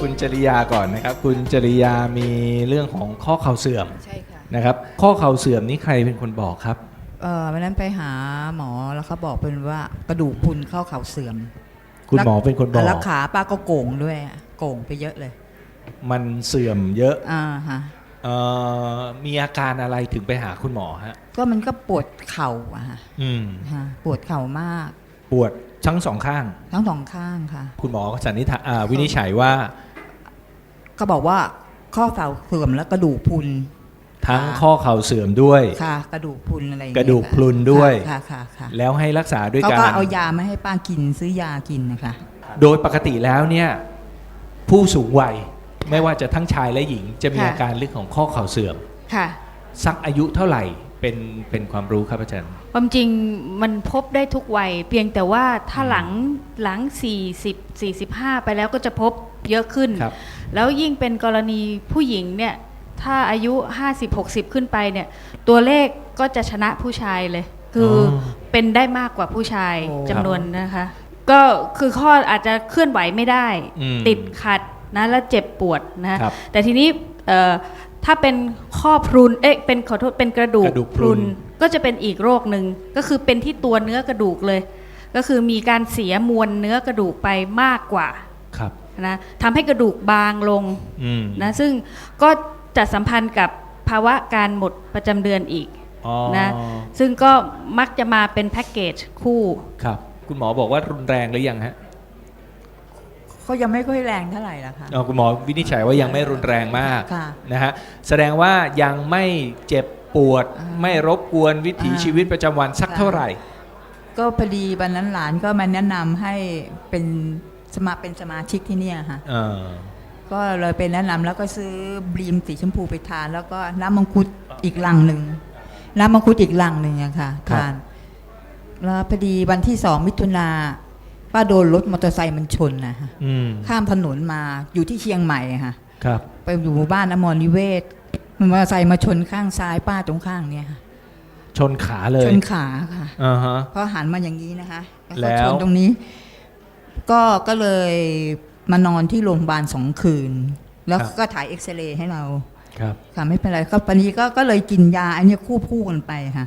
คุณจริยาก่อนนะครับ คุณจริยามีเรื่องของข้อเข่าเสื่อมใช่ค่ะนะครับ ข้อเข่าเสื่อมนี้ใครเป็นคนบอกครับ เออวันนั้นไปหาหมอแล้วเขาบอกเป็นว่ากระดูกพรุนเข้าเข่าเสื่อมคุณหมอเป็นคนบอกแล้วขาป้าก็โก่งด้วยอะโก่งไปเยอะเลย มันเสื่อมเยอะอ่าฮะเอ่อมีอาการอะไรถึงไปหาคุณหมอฮะก็มันก็ปวดเข่าอะฮะอืมฮะปวดเข่ามาก ปวดทั้งสองข้าง ทั้งสองข้างค่ะ คุณหมอก็สันนิษฐานอ่าวินิจฉัยว่า ก็บอกว่าข้อเข่าเสื่อมแล้วกระดูกพรุน ทั้งค่ะข้อเข่าเสื่อมด้วย ค่ะ กระดูกพรุนอะไรอย่างกเงี้ยระดูกพรุนด้วย ค่ะค่ะค่ะแล้วให้รักษาด้วยเขากาก็รเอายามาให้ป้ากินซื้อยากินนะคะ โดยปกติแล้วเนี่ยผู้สูงวัยไม่ว่าจะทั้งชายและหญิง จะมีค่ะ อาการเรื่องของข้อเข่าเสื่อม ค่ะ สักอายุเท่าไหร่เป็นเป็นความรู้ครับอาจารย์ ความจริงมันพบได้ทุกวัย เพียงแต่ว่าถ้าหลังหลัง 40 45 ไปแล้วก็จะพบเยอะขึ้น ครับ แล้วยิ่งเป็นกรณีผู้หญิงเนี่ยถ้าอายุ 50 60 ขึ้นไปเนี่ยตัวเลขก็จะชนะผู้ชายเลย คือออเป็นได้มากกว่าผู้ชายโอ้จำนวนนะคะ ก็คือข้ออาจจะเคลื่อนไหวไม่ได้ อืม ติดขัดนะแล้วเจ็บปวดนะ ครับแต่ทีนี้เอ่อถ้าเป็นข้อพรุนเอ๊ะเป็นขอโทษเป็นกระดูกกระดูกพรุน ก็จะเป็นอีกโรคหนึ่งก็คือเป็นที่ตัวเนื้อกระดูกเลย ก็คือมีการเสียมวลเนื้อกระดูกไปมากกว่า ครับ นะทำให้กระดูกบางลงอืมนะซึ่งก็จะสัมพันธ์กับภาวะการหมดประจำเดือนอีกอ๋อนะซึ่งก็มักจะมาเป็นแพ็กเกจคู่ครับ คุณหมอบอกว่ารุนแรงหรือยังฮะเขายังไม่ค่อยแรงเท่าไหร่ละค่ะอ๋อคุณหมอวินิจฉัยว่ายังไม่รุนแรงมากค่ะนะฮะแสดงว่ายังไม่เจ็บปวดอ่าไม่รบกวนวิถีอ่าชีวิตประจำวันสักค่ะเท่าไหร่ ก็พอดีวันนั้นหลานก็มาแนะนำให้เป็น สมาเป็นสมาชิกที่เนี่ยค่ะ เออ ก็เลยไปแนะนำแล้วก็ซื้อบลีมสีชมพูไปทาน แล้วก็น้ำมังคุดอีกลังหนึ่งน้ำมังคุดอีกลังหนึ่งอะค่ะทานแล้วพอดีวันที่สองมิถุนาป้าโดนรถมอเตอร์ไซค์มันชนนะคะอืมข้ามถนนมาอยู่ที่เชียงใหม่ค่ะ ครับ ไปอยู่หมู่บ้านอมรนิเวศมอเตอร์ไซค์มาชนข้างซ้ายป้าตรงข้างเนี่ยค่ะชนขาเลยชนขาค่ะ อ่าฮะ เพราะหันมาอย่างนี้นะคะแล้วแล้ก็วชนตรงนี้ ก็ก็เลยมานอนที่โรงพยาบาลสองคืน แล้วก็ถ่ายเอ็กซเรย์ให้เรา ครับ ค่ะไม่เป็นไรก็ปันนี้ก็ก็เลยกินยาอันนี้คู่คู่กันไปค่ะ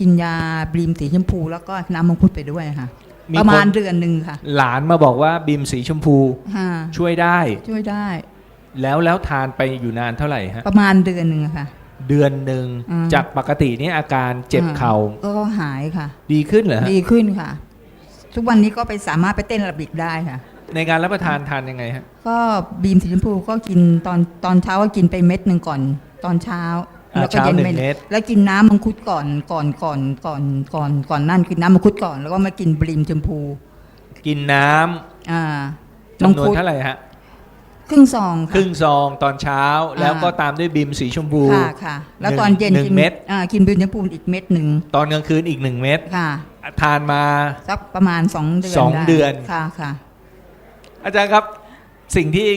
กินยาบลีมสีชมพู แล้วก็น้ำมังคุดไปด้วยค่ะ มีประมาณคน เดือนหนึ่งค่ะหลานมาบอกว่าบิมสีชมพูฮะช่วยได้ ช่วยได้ แล้วแล้วทานไปอยู่นานเท่าไหร่ฮะประมาณเดือนหนึ่งค่ะ เดือนหนึ่งอืม จากปกตินี่อาการเจ็บเข่าก็หายค่ะ ดีขึ้นเหรอฮะดีขึ้นค่ะ ทุกวันนี้ก็ไปสามารถไปเต้นแอโระบิกได้ค่ะ ในการรับประทานทานยังไงฮะ ก็บีมสีชมพูก็กินตอนตอนเช้าก็กินไปเม็ดหนึ่งก่อน ตอนเช้าอ่าแล้วก็เช้าเย็นหนึ่ไปงเม็ด แล้วกินน้ำมังคุดก่อนก่อนก่อนก่อนก่อนก่อนนั่นกินน้ำมังคุดก่อนแล้วก็มากินบลีมชมพูกินน้ำอ่าจำนวนเท่าไหร่ฮะ ครึ่งซองครึ่งซองตอนเช้า แล้วก็ตามด้วยบิมสีชมพูค่ะค่ะ แล้วตอนเย็นหนึ่งกินเม็ดอ่ากินบลีมชมพูอีกเม็ดหนึ่งตอนกลางคืนอีกหนึ่งเม็ดค่ะ ทานมาสักประมาณสองเดือนสองไเดือนค่ะค่ะ อาจารย์ครับสิ่งที่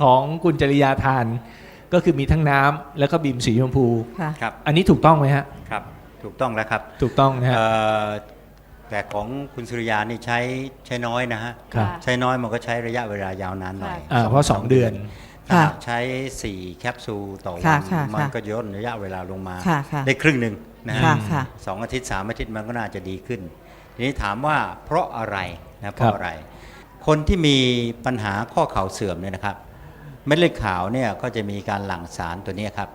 ของคุณจริยาทานก็คือมีทั้งน้ำแล้วก็บิมสีชมพูค่ะครับอันนี้ถูกต้องไหมฮะครับ ถูกต้องแล้วครับ ถูกต้องนะฮะเอ่อ แต่ของคุณสุริยานี่ใช้ใช้น้อยนะฮะครับค่ะใช้น้อยมันก็ใช้ระยะเวลายาวนานหน่อยอ่าเพราะสองเดือน ถ้าค่ะหากใช้ 4 แคปซูลต่อวัค่ะนค่ะมันค่ะก็ย่นระยะเวลาลงมา ค่ะค่ะได้ครึ่งหนึ่งนะฮะค่ะค่ะ สองอาทิตย์สามอาทิตย์มันก็น่าจะดีขึ้น ทีนี้ถามว่าเพราะอะไรนะเพครัราะบอะไร คนที่มีปัญหาข้อเข่าเสื่อมเนี่ยนะครับ เม็ดเลือดขาวเนี่ยก็จะมีการหลั่งสารตัวเนี้ยครับ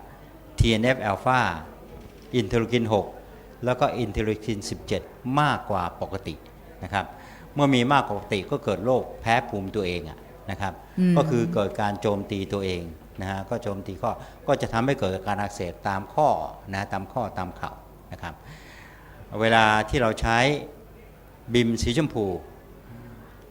TNF อ l p h a อินเทอร์ลูคิน 6 แล้วก็อินเทอร์ลูคิน 17 มากกว่าปกตินะครับเมื่อมีมากกว่าปกติก็เกิดโรคแพ้ภูมิตัวเองอะนะครับอืมก็คือเกิดการโจมตีตัวเองนะฮะก็โจมตีข้อก็จะทำให้เกิดการอักเสบตามข้อนะตามข้อตามเข่านะครับเวลาที่เราใช้บิมสีชมพู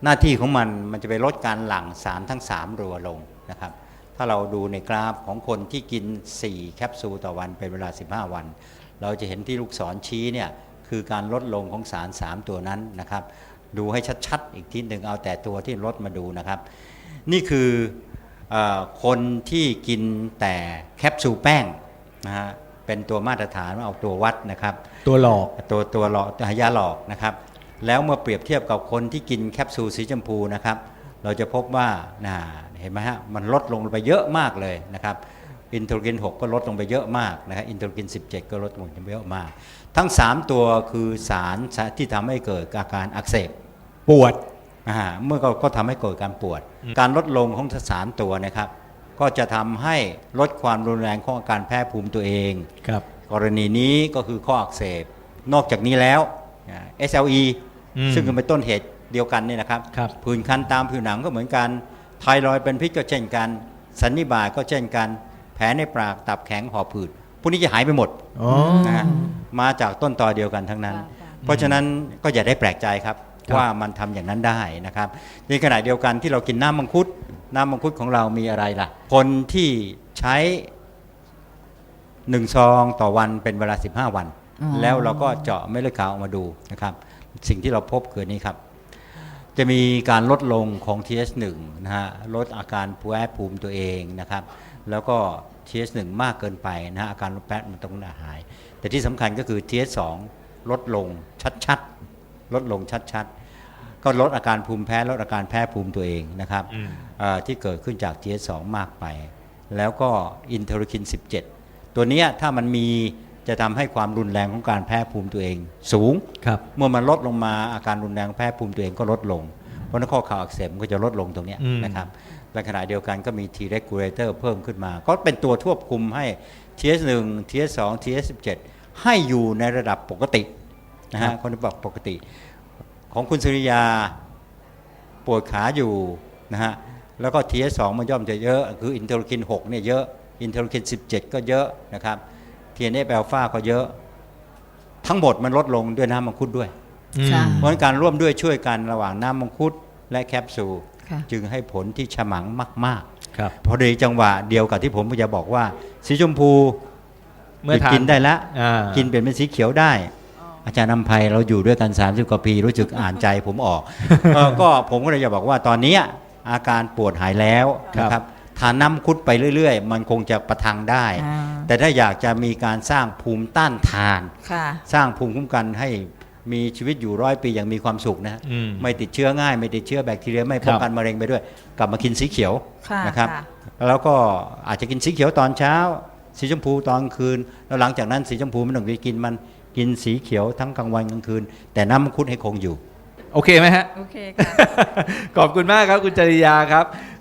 หน้าที่ของมันมันจะไปลดการหลั่งสารทั้ง 3 รัวลงนะครับถ้าเราดูในกราฟของคนที่กิน 4 แคปซูลต่อวันเป็นเวลา 15 วัน เราจะเห็นที่ลูกศรชี้เนี่ยคือการลดลงของสาร 3 ตัวนั้นนะครับ ดูให้ชัดๆ อีกทีหนึ่งเอาแต่ตัวที่ลดมาดูนะครับ นี่คือเออคนที่กินแต่แคปซูลแป้งนะฮะเป็นตัวมาตรฐานเอาตัววัดนะครับ ตัวหลอกตัวตัวหลอกตัวยาหลอกนะครับ แล้วเมื่อเปรียบเทียบกับคนที่กินแคปซูลสีชมพูนะครับ เราจะพบว่าน่าเห็นไหมฮะมันลดลงไปเยอะมากเลยนะครับ อินเทอร์กิน 6 ก็ลดลงไปเยอะมากนะครับอินเทอร์กิน 17 ก็ลดลงไปเยอะมาก ทั้ง 3 ตัวคือสารที่ทำให้เกิดอาการอักเสบปวดอ่าเมื่อก็ก็ทำให้เกิดการปวด การลดลงของสารตัวนะครับ ก็จะทำให้ลดความรุนแรงของอาการแพ้ภูมิตัวเองครับกรณีนี้ก็คือข้ออักเสบ นอกจากนี้แล้วอ่า SLE อืมซึ่งเป็นต้นเหตุเดียวกันนี่นะครับครับผื่นคันตามผิวหนังก็เหมือนกันไทรอยด์เป็นพิษก็เช่นกัน สันนิบาตก็เช่นกันแผ ลในปากตับแข็งหอบผืดพวกนี้จะหายไปหมดอ๋อนะฮะมาจากต้นตอเดียวกันทั้งนั้นค่ะค่ะเพราะฉะนั้นก็อย่าได้แปลกใจครับครับว่ามันทำอย่างนั้นได้นะครับในขณะเดียวกันที่เรากินน้ำมังคุด น้ำมังคุดของเรามีอะไรล่ะ คนที่ใช้หนึ่งซองต่อวันเป็นเวลา 15 วันอ๋อแล้วเราก็เจาะเม็ดเลือดขาวออกมาดูนะครับสิ่งที่เราพบคือนี้ครับ จะมีการลดลงของ TH1 นะฮะลดอาการแพ้ภูมิตัวเองนะครับ แล้วก็ TH1 มากเกินไปนะฮะอาการลดแพ้มันต้องหาย แต่ที่สำคัญก็คือ TH2 ลดลงชัดๆ ลดลงชัดๆ ก็ลดอาการภูมิแพ้ลดอาการแพ้ภูมิตัวเองนะครับอืมเอ่อที่เกิดขึ้นจาก TH2 มากไป แล้วก็อินเทอร์คิน 17 ตัวเนี้ยถ้ามันมีจะทำให้ความรุนแรงของการแพ้ภูมิตัวเอง สูงครับเมื่อมันลดลงมาอาการรุนแรงแพ้ภูมิตัวเองก็ลดลง เพราะฉะนั้นข้อเข่าอักเสบมันก็จะลดลงตรงเนี้ยอืมนะครับ และขณะเดียวกันก็มี T regulator เพิ่มขึ้นมา ก็เป็นตัวควบคุมให้ TS1 TS2 TS17 ให้อยู่ในระดับปกตินะฮะคนที่บอกปกติ ของคุณสุริยาปวดขาอยู่นะฮะแล้วก็ TS2 มันย่อมจะเยอะ คืออินเทอร์คิน6เนี่ยเยอะอินเทอร์คิน17 ก็เยอะนะครับ TNF อ l p h a ก็เยอะ ทั้งหมดมันลดลงด้วยน้ำมังคุดด้วยอืมค่ะเพราะฉะนั้นการร่วมด้วยช่วยกันระหว่างน้ำมังคุดและแคปซูลค่ะ จึงให้ผลที่ฉมังมากครับๆพอดีจังหวะเดียวกับที่ผมจะบอกว่า สีชมพูเมื่อหยุดทานกินได้แล้วอ่ากินเปลี่ยนเป็นสีเขียวได้ อาจารย์นำภัยเราอยู่ด้วยกัน 30 กว่าปีรู้สึกอ่านใจผมออกเออก็ผมก็เลยจะบอกว่าตอนเนี้ยอาการปวดหายแล้วนะครับทานน้ำมังคุดไปเรื่อย ๆ มันคงจะประทังได้อ่าแต่ถ้าอยากจะมีการสร้างภูมิต้านทานค่ะสร้างภูมิคุ้มกันให้ มีชีวิตอยู่ร้อยปีอย่างมีความสุขนะฮะอืมไม่ติดเชื้อง่าย ไม่ติดเชื้อแบคทีเรียไม่ป้องกันมะเร็งไปด้วย กลับมากินสีเขียวค่ะนะครับค่ะแล้วก็อาจจะกินสีเขียวตอนเช้า สีชมพูตอนคืน แล้วหลังจากนั้นสีชมพูไม่ต้องไปกินมันกินสีเขียวทั้งกลางวันกลางคืน แต่น้ำมังคุดให้คงอยู่ โอเคไหมฮะโอเคค่ะขอบคุณมากครับคุณจริยาครับ